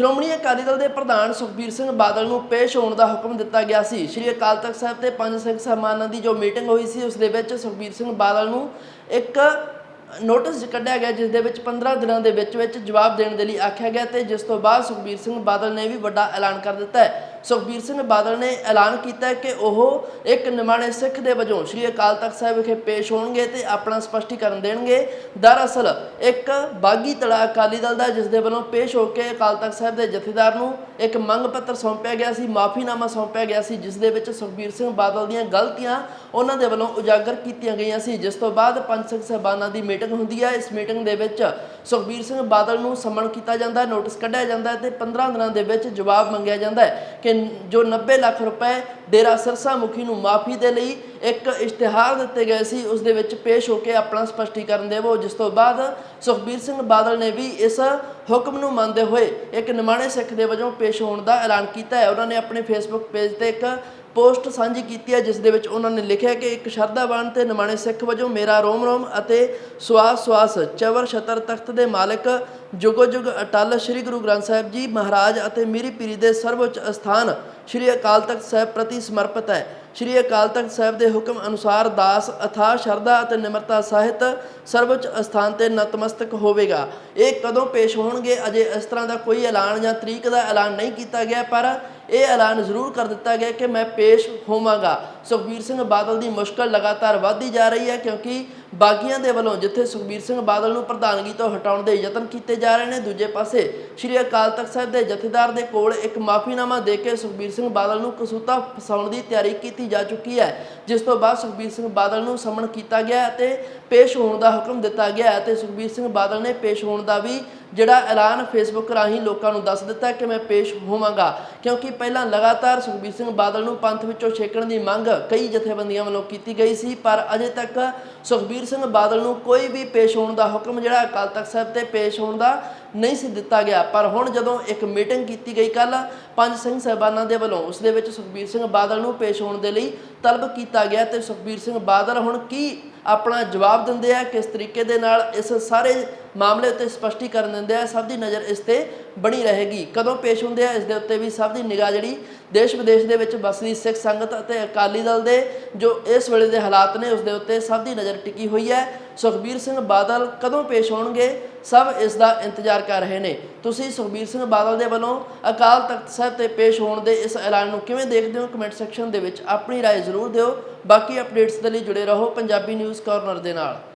ਸ਼੍ਰੋਮਣੀ ਅਕਾਲੀ ਦਲ ਦੇ ਪ੍ਰਧਾਨ ਸੁਖਬੀਰ ਸਿੰਘ ਬਾਦਲ ਨੂੰ ਪੇਸ਼ ਹੋਣ ਦਾ ਹੁਕਮ ਦਿੱਤਾ ਗਿਆ ਸੀ। ਸ਼੍ਰੀ ਅਕਾਲ ਤਖਤ ਸਾਹਿਬ ਤੇ ਪੰਜ ਸਿੰਘ ਸਹਿਬਾਨਾਂ ਦੀ ਜੋ ਮੀਟਿੰਗ ਹੋਈ ਸੀ, ਉਸ ਦੇ ਵਿੱਚ ਸੁਖਬੀਰ ਸਿੰਘ ਬਾਦਲ ਨੂੰ ਇੱਕ ਨੋਟਿਸ ਕੱਢਿਆ ਗਿਆ, ਜਿਸ ਦੇ ਵਿੱਚ 15 ਦਿਨਾਂ ਦੇ ਵਿੱਚ ਵਿੱਚ ਜਵਾਬ ਦੇਣ ਦੇ ਲਈ ਆਖਿਆ ਗਿਆ ਤੇ ਜਿਸ ਤੋਂ ਬਾਅਦ ਸੁਖਬੀਰ ਸਿੰਘ ਬਾਦਲ ਨੇ ਵੀ ਵੱਡਾ ਐਲਾਨ ਕਰ ਦਿੱਤਾ ਹੈ। ਸੁਖਬੀਰ ਸਿੰਘ ਬਾਦਲ ਨੇ ਐਲਾਨ ਕੀਤਾ ਕਿ ਉਹ ਇੱਕ ਨਿਮਾਣੇ ਸਿੱਖ ਦੇ ਵਜੋਂ ਸ੍ਰੀ ਅਕਾਲ ਤਖਤ ਸਾਹਿਬ ਵਿਖੇ ਪੇਸ਼ ਹੋਣਗੇ ਤੇ ਆਪਣਾ ਸਪਸ਼ਟੀਕਰਨ ਦੇਣਗੇ। ਦਰਅਸਲ, ਇੱਕ ਬਾਗੀ ਤੜਾ ਅਕਾਲੀ ਦਲ ਦਾ ਜਿਸ ਦੇ ਵੱਲੋਂ ਪੇਸ਼ ਹੋ ਕੇ ਅਕਾਲ ਤਖਤ ਸਾਹਿਬ ਦੇ ਜਥੇਦਾਰ ਨੂੰ ਇੱਕ ਮੰਗ ਪੱਤਰ ਸੌਂਪਿਆ ਗਿਆ ਸੀ, ਮਾਫੀਨਾਮਾ ਸੌਂਪਿਆ ਗਿਆ ਸੀ, ਜਿਸ ਦੇ ਵਿੱਚ ਸੁਖਬੀਰ ਸਿੰਘ ਬਾਦਲ ਦੀਆਂ ਗਲਤੀਆਂ ਉਹਨਾਂ ਦੇ ਵੱਲੋਂ ਉਜਾਗਰ ਕੀਤੀਆਂ ਗਈਆਂ ਸੀ। ਜਿਸ ਤੋਂ ਬਾਅਦ ਪੰਜ ਸਿੰਘ ਸਹਿਬਾਨਾਂ ਦੀ ਮੀਟਿੰਗ ਹੁੰਦੀ ਹੈ। ਇਸ ਮੀਟਿੰਗ ਦੇ ਵਿੱਚ ਸੁਖਬੀਰ ਸਿੰਘ ਬਾਦਲ ਨੂੰ ਸਮਨ ਕੀਤਾ ਜਾਂਦਾ ਹੈ, ਨੋਟਿਸ ਕੱਢਿਆ ਜਾਂਦਾ ਹੈ ਤੇ 15 ਦਿਨਾਂ ਦੇ ਵਿੱਚ ਜਵਾਬ ਮੰਗਿਆ ਜਾਂਦਾ ਹੈ ਕਿ ਜੋ 90 ਲੱਖ ਰੁਪਏ ਡੇਰਾ ਸਿਰਸਾ ਮੁਖੀ ਨੂੰ ਮਾਫੀ ਦੇ ਲਈ ਇੱਕ ਇਸ਼ਤਿਹਾਰ ਦਿੱਤੇ ਗਏ ਸੀ, ਉਸ ਦੇ ਵਿੱਚ ਪੇਸ਼ ਹੋ ਕੇ ਆਪਣਾ ਸਪਸ਼ਟੀਕਰਨ ਦੇਵੋ, ਜਿਸ ਤੋਂ ਬਾਅਦ ਸੁਖਬੀਰ ਸਿੰਘ ਬਾਦਲ ਨੇ ਵੀ ਇਸ ਹੁਕਮ ਨੂੰ ਮੰਨਦੇ ਹੋਏ ਇੱਕ ਨਿਮਾਣੇ ਸਿੱਖ ਦੇ ਵਜੋਂ ਪੇਸ਼ ਹੋਣ ਦਾ ਐਲਾਨ ਕੀਤਾ ਹੈ। ਉਹਨਾਂ ਨੇ ਆਪਣੇ ਫੇਸਬੁੱਕ ਪੇਜ ਤੇ ਇੱਕ ਪੋਸਟ ਸਾਂਝੀ ਕੀਤੀ ਹੈ, ਜਿਸ ਦੇ ਵਿੱਚ ਉਹਨਾਂ ਨੇ ਲਿਖਿਆ ਕਿ ਇੱਕ ਸ਼ਰਧਾਵਾਨ ਤੇ ਨਿਮਾਣੇ ਸਿੱਖ ਵਜੋਂ ਮੇਰਾ ਰੋਮ ਰੋਮ ਅਤੇ ਸਵਾਸ ਸਵਾਸ, ਚਵਰ ਸ਼ਤਰ ਤਖਤ ਦੇ ਮਾਲਕ, ਜੁਗੋ ਜੁਗ ਅਟਲ ਸ੍ਰੀ ਗੁਰੂ ਗ੍ਰੰਥ ਸਾਹਿਬ ਜੀ ਮਹਾਰਾਜ ਅਤੇ ਮੀਰੀ ਪੀਰੀ ਦੇ ਸਰਵਉੱਚ ਅਸਥਾਨ ਸ੍ਰੀ ਅਕਾਲ ਤਖਤ ਸਾਹਿਬ ਪ੍ਰਤੀ ਸਮਰਪਿਤ ਹੈ। ਸ੍ਰੀ ਅਕਾਲ ਤਖਤ ਸਾਹਿਬ ਦੇ ਹੁਕਮ ਅਨੁਸਾਰ ਦਾਸ ਅਥਾਹ ਸ਼ਰਧਾ ਅਤੇ ਨਿਮਰਤਾ ਸਾਹਿਤ ਸਰਵਉੱਚ ਅਸਥਾਨ ਤੇ ਨਤਮਸਤਕ ਹੋਵੇਗਾ। ਇਹ ਕਦੋਂ ਪੇਸ਼ ਹੋਣਗੇ, ਅਜੇ ਇਸ ਤਰ੍ਹਾਂ ਦਾ ਕੋਈ ਐਲਾਨ ਜਾਂ ਤਰੀਕ ਦਾ ਐਲਾਨ ਨਹੀਂ ਕੀਤਾ ਗਿਆ, ਪਰ ਇਹ ਐਲਾਨ ਜ਼ਰੂਰ ਕਰ ਦਿੱਤਾ ਗਿਆ ਕਿ ਮੈਂ ਪੇਸ਼ ਹੋਵਾਂਗਾ। ਸੁਖਬੀਰ ਸਿੰਘ ਬਾਦਲ ਦੀ ਮੁਸ਼ਕਲ ਲਗਾਤਾਰ ਵਧਦੀ ਜਾ ਰਹੀ ਹੈ ਕਿਉਂਕਿ ਬਾਗੀਆਂ ਦੇ ਵੱਲੋਂ ਜਿੱਥੇ ਸੁਖਬੀਰ ਸਿੰਘ ਬਾਦਲ ਨੂੰ ਪ੍ਰਧਾਨਗੀ ਤੋਂ ਹਟਾਉਣ ਦੇ ਯਤਨ ਕੀਤੇ ਜਾ ਰਹੇ ਨੇ, ਦੂਜੇ ਪਾਸੇ ਸ੍ਰੀ ਅਕਾਲ ਤਖਤ ਸਾਹਿਬ ਦੇ ਜਥੇਦਾਰ ਦੇ ਕੋਲ ਇੱਕ ਮਾਫੀਨਾਮਾ ਦੇ ਕੇ ਸੁਖਬੀਰ ਸਿੰਘ ਬਾਦਲ ਨੂੰ ਕਸੂਤਾ ਫਸਾਉਣ ਦੀ ਤਿਆਰੀ ਕੀਤੀ ਜਾ ਚੁੱਕੀ ਹੈ, ਜਿਸ ਤੋਂ ਬਾਅਦ ਸੁਖਬੀਰ ਸਿੰਘ ਬਾਦਲ ਨੂੰ ਸਮਨ ਕੀਤਾ ਗਿਆ ਅਤੇ ਪੇਸ਼ ਹੋਣ ਦਾ ਹੁਕਮ ਦਿੱਤਾ ਗਿਆ ਅਤੇ ਸੁਖਬੀਰ ਸਿੰਘ ਬਾਦਲ ਨੇ ਪੇਸ਼ ਹੋਣ ਦਾ ਵੀ ਜਿਹੜਾ ਐਲਾਨ ਫੇਸਬੁੱਕ ਰਾਹੀਂ ਲੋਕਾਂ ਨੂੰ ਦੱਸ ਦਿੱਤਾ ਕਿ ਮੈਂ ਪੇਸ਼ ਹੋਵਾਂਗਾ, ਕਿਉਂਕਿ ਪਹਿਲਾਂ ਲਗਾਤਾਰ ਸੁਖਬੀਰ ਸਿੰਘ ਬਾਦਲ ਨੂੰ ਪੰਥ ਵਿੱਚੋਂ ਛੇਕਣ ਦੀ ਮੰਗ ਕਈ ਜਥੇਬੰਦੀਆਂ ਵੱਲੋਂ ਕੀਤੀ ਗਈ ਸੀ, ਪਰ ਅਜੇ ਤੱਕ ਸੁਖਬੀਰ ਸਿੰਘ ਬਾਦਲ ਨੂੰ ਕੋਈ ਵੀ ਪੇਸ਼ ਹੋਣ ਦਾ ਹੁਕਮ ਜਿਹੜਾ ਅਕਾਲ ਤਖਤ ਸਾਹਿਬ ਤੇ ਪੇਸ਼ ਹੋਣ ਦਾ ਨਹੀਂ ਸੀ ਦਿੱਤਾ ਗਿਆ। ਪਰ ਹੁਣ ਜਦੋਂ ਇੱਕ ਮੀਟਿੰਗ ਕੀਤੀ ਗਈ ਕੱਲ ਪੰਜ ਸਿੰਘ ਸਹਿਬਾਨਾਂ ਦੇ ਵੱਲੋਂ ਉਸ ਦੇ ਵਿੱਚ ਸੁਖਬੀਰ ਸਿੰਘ ਬਾਦਲ ਨੂੰ ਪੇਸ਼ ਹੋਣ ਦੇ ਲਈ ਤਲਬ ਕੀਤਾ ਗਿਆ ਤੇ ਸੁਖਬੀਰ ਸਿੰਘ ਬਾਦਲ ਹੁਣ ਕੀ ਆਪਣਾ ਜਵਾਬ ਦਿੰਦੇ ਆ, ਕਿਸ ਤਰੀਕੇ ਦੇ ਨਾਲ ਇਸ ਸਾਰੇ ਮਾਮਲੇ ਉੱਤੇ ਸਪਸ਼ਟੀਕਰਨ ਦਿੰਦੇ ਆ ਸਭ ਦੀ ਨਜ਼ਰ ਇਸ ਤੇ ਬਣੀ ਰਹੇਗੀ ਕਦੋਂ ਪੇਸ਼ ਹੁੰਦੇ ਆ ਇਸ ਦੇ ਉੱਤੇ ਵੀ ਸਭ ਦੀ ਨਿਗਾਹ ਜਿਹੜੀ ਦੇਸ਼ ਵਿਦੇਸ਼ ਦੇ ਵਿੱਚ ਵਸਦੀ ਸਿੱਖ ਸੰਗਤ ਅਤੇ ਅਕਾਲੀ ਦਲ ਦੇ ਜੋ ਇਸ ਵੇਲੇ ਦੇ ਹਾਲਾਤ ਨੇ ਉਸ ਦੇ ਉੱਤੇ ਸਭ ਦੀ ਨਜ਼ਰ ਟਿਕੀ ਹੋਈ ਹੈ ਸੁਖਬੀਰ ਸਿੰਘ ਬਾਦਲ ਕਦੋਂ ਪੇਸ਼ ਹੋਣਗੇ ਸਭ ਇਸ ਦਾ ਇੰਤਜ਼ਾਰ ਕਰ ਰਹੇ ਨੇ ਤੁਸੀਂ ਸੁਖਬੀਰ ਸਿੰਘ ਬਾਦਲ ਦੇ ਵੱਲੋਂ ਅਕਾਲ ਤਖਤ ਸਾਹਿਬ ਤੇ ਪੇਸ਼ ਹੋਣ ਦੇ ਇਸ ਐਲਾਨ ਨੂੰ ਕਿਵੇਂ ਦੇਖਦੇ ਹੋ ਕਮੈਂਟ ਸੈਕਸ਼ਨ ਦੇ ਵਿੱਚ ਆਪਣੀ رائے ਜ਼ਰੂਰ ਦਿਓ ਬਾਕੀ ਅਪਡੇਟਸ ਦੇ ਲਈ ਜੁੜੇ ਰਹੋ ਪੰਜਾਬੀ ਨਿਊਜ਼ ਕਾਰਨਰ ਦੇ ਨਾਲ